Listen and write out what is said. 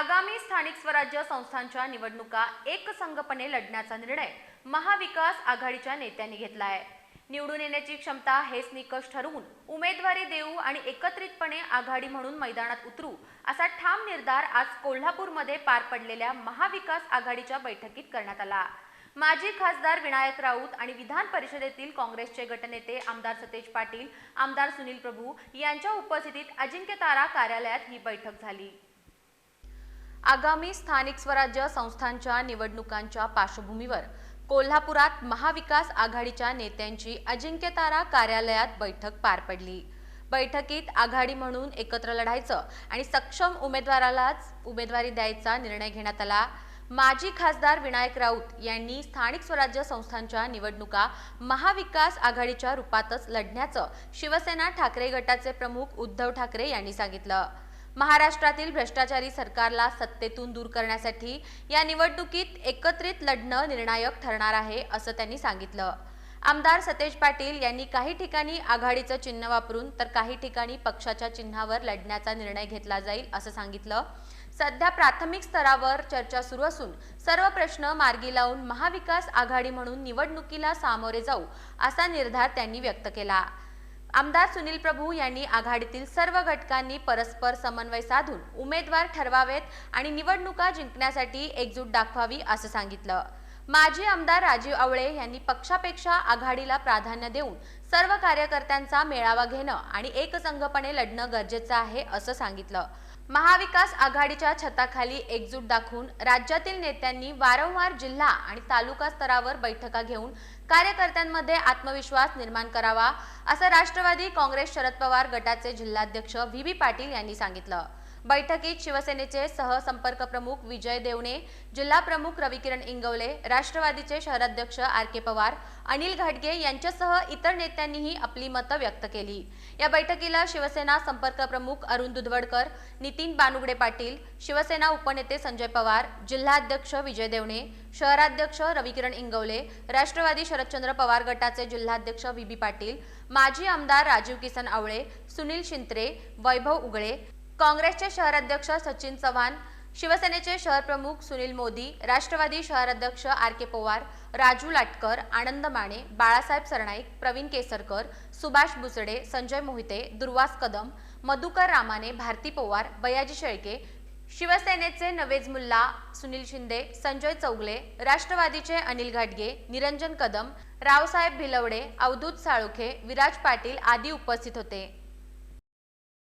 आगामी स्थानिक स्वराज्य संस्थांच्या निवडणुका एकसंघपणे लढण्याचा निर्णय महाविकास आघाडीच्या नेत्यांनी घेतला आहे निवडून येण्याची क्षमता हेच निकष ठरवून उमेदवारी देऊ आणि एकत्रितपणे आघाडी म्हणून मैदानात उतरू असा ठाम निर्धार आज कोल्हापूरमध्ये पार पडलेल्या महाविकास आघाडीच्या बैठकीत करण्यात आला. माजी खासदार विनायक राऊत आणि विधान परिषदेतील काँग्रेसचे गटनेते आमदार सतेज पाटील आमदार सुनील प्रभू यांच्या उपस्थितीत अजिंक्यतारा कार्यालयात ही बैठक झाली. आगामी स्थानिक स्वराज्य संस्थांच्या निवडणुकांच्या पार्श्वभूमीवर कोल्हापुरात महाविकास आघाडीच्या नेत्यांची अजिंक्यतारा कार्यालयात बैठक पार पडली. बैठकीत आघाडी म्हणून एकत्र लढायचं आणि सक्षम उमेदवारालाच उमेदवारी द्यायचा निर्णय घेण्यात आला. माजी खासदार विनायक राऊत यांनी स्थानिक स्वराज्य संस्थांच्या निवडणुका महाविकास आघाडीच्या रूपातच लढण्याचं शिवसेना ठाकरे गटाचे प्रमुख उद्धव ठाकरे यांनी सांगितलं. महाराष्ट्रातील भ्रष्टाचारी सरकारला सत्तेतून दूर करण्यासाठी या निवडणुकीत एकत्रित लढणं निर्णायक ठरणार आहे असं त्यांनी सांगितलं. आमदार सतेज पाटील यांनी काही ठिकाणी आघाडीचं चिन्ह वापरून तर काही ठिकाणी पक्षाच्या चिन्हावर लढण्याचा निर्णय घेतला जाईल असं सांगितलं. सध्या प्राथमिक स्तरावर चर्चा सुरू असून सर्व प्रश्न मार्गी लावून महाविकास आघाडी म्हणून निवडणुकीला सामोरे जाऊ असा निर्धार त्यांनी व्यक्त केला. आमदार सुनील प्रभू यांनी आघाडीतील सर्व घटकांनी परस्पर समन्वय साधून उमेदवार ठरवावेत आणि निवडणुका जिंकण्यासाठी एकजूट दाखवावी असं सांगितलं. माजी आमदार राजीव आवळे यांनी पक्षापेक्षा आघाडीला प्राधान्य देऊन सर्व कार्यकर्त्यांचा मेळावा घेणं आणि एकसंघपणे लढणं गरजेचं आहे असं सांगितलं. महाविकास आघाडीच्या छताखाली एकजूट दाखवून राज्यातील नेत्यांनी वारंवार जिल्हा आणि तालुका स्तरावर बैठका घेऊन कार्यकर्त्यांमध्ये आत्मविश्वास निर्माण करावा असं राष्ट्रवादी काँग्रेस शरद पवार गटाचे जिल्हाध्यक्ष व्ही. बी पाटील यांनी सांगितलं. बैठकीत शिवसेनेचे सहसंपर्क प्रमुख विजय देवणे जिल्हा प्रमुख रविकिरण इंगवले राष्ट्रवादीचे शहराध्यक्ष आर के पवार अनिल घाटगे यांच्यासह इतर नेत्यांनीही आपली मतं व्यक्त केली. या बैठकीला शिवसेना संपर्क प्रमुख अरुण दुधवडकर नितीन बानुगडे पाटील शिवसेना उपनेते संजय पवार जिल्हाध्यक्ष विजय देवणे शहराध्यक्ष रविकिरण इंगवले राष्ट्रवादी शरदचंद्र पवार गटाचे जिल्हाध्यक्ष व्ही बी पाटील माजी आमदार राजीव किसन आवळे सुनील शिंत्रे वैभव उगळे काँग्रेसचे शहराध्यक्ष सचिन चव्हाण शिवसेनेचे शहर प्रमुख सुनील मोदी राष्ट्रवादी शहराध्यक्ष आर के पवार राजू लाटकर आनंद माने बाळासाहेब सरनाईक प्रवीण केसरकर सुभाष बुसडे संजय मोहिते दुर्वास कदम मधुकर रामाने भारती पवार बयाजी शेळके शिवसेनेचे नवेज मुल्ला सुनील शिंदे संजय चौगले राष्ट्रवादीचे अनिल घाटगे निरंजन कदम रावसाहेब भिलवडे अवधूत साळुखे विराज पाटील आदी उपस्थित होते.